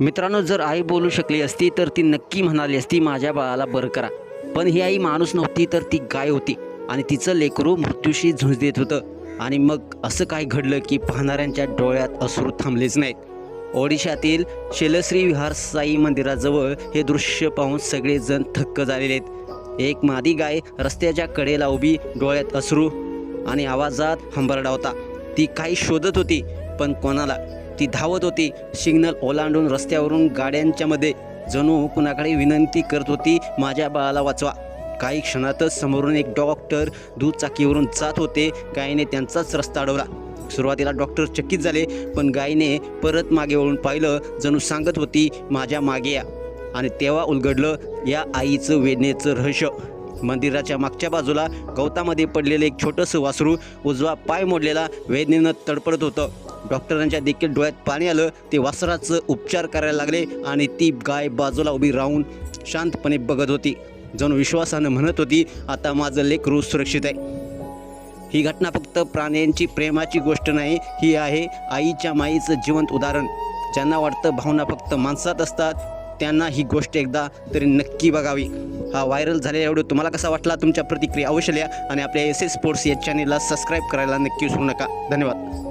मित्रांनो जर आई बोलू शकली असती तर ती नक्की म्हणाली असती माझ्या बाळाला बरं करा. पण ही आई माणूस नव्हती तर ती गाय होती आणि तिचं लेकरू मृत्यूशी झुंज देत होतं. आणि मग असं काय घडलं की पाहणाऱ्यांच्या डोळ्यात अश्रू थांबलेच नाहीत. ओडिशातील शेलश्री विहार साई मंदिराजवळ हे दृश्य पाहून सगळेजण थक्क झालेले आहेत. एक मादी गाय रस्त्याच्या कडेला उभी डोळ्यात अश्रू आणि आवाजात हंबरडा होता. ती काही शोधत होती पण कोणाला? ती धावत होती. सिग्नल ओलांडून रस्त्यावरून गाड्यांच्या मध्ये जणू कुणाकडे विनंती करत होती माझ्या बाळाला वाचवा. काही क्षणातच समोरून एक डॉक्टर दुचाकीवरून जात होते. गायीने त्यांचाच रस्ता अडवला. सुरुवातीला डॉक्टर चकित झाले पण गायीने परत मागे वळून पाहिलं. जणू सांगत होती माझ्या मागे या. आणि तेव्हा उलगडलं या आईचं वेदनेचं रहस्य. मंदिराच्या मागच्या बाजूला गवतामध्ये पडलेलं एक छोटंसं वासरू उजवा पाय मोडलेला वेदनेनं तडपडत होतं. डॉक्टरांच्या देखील डोळ्यात पाणी आलं. ते वासराचं उपचार करायला लागले आणि ती गाय बाजूला उभी राहून शांतपणे बघत होती. जणू विश्वासानं म्हणत होती आता माझं लेकरू सुरक्षित आहे. ही घटना फक्त प्राण्यांची प्रेमाची गोष्ट नाही ही आहे आईच्या माईचं जिवंत उदाहरण. ज्यांना वाटतं भावना फक्त माणसात असतात त्यांना ही गोष्ट एकदा तरी नक्की बघावी. हा व्हायरल झालेला व्हिडिओ तुम्हाला कसा वाटला? तुमच्या प्रतिक्रिया अवश्य लिहा आणि आपल्या एस एस स्पोर्ट्स या चॅनेलला सबस्क्राईब करायला नक्की विसरू नका. धन्यवाद.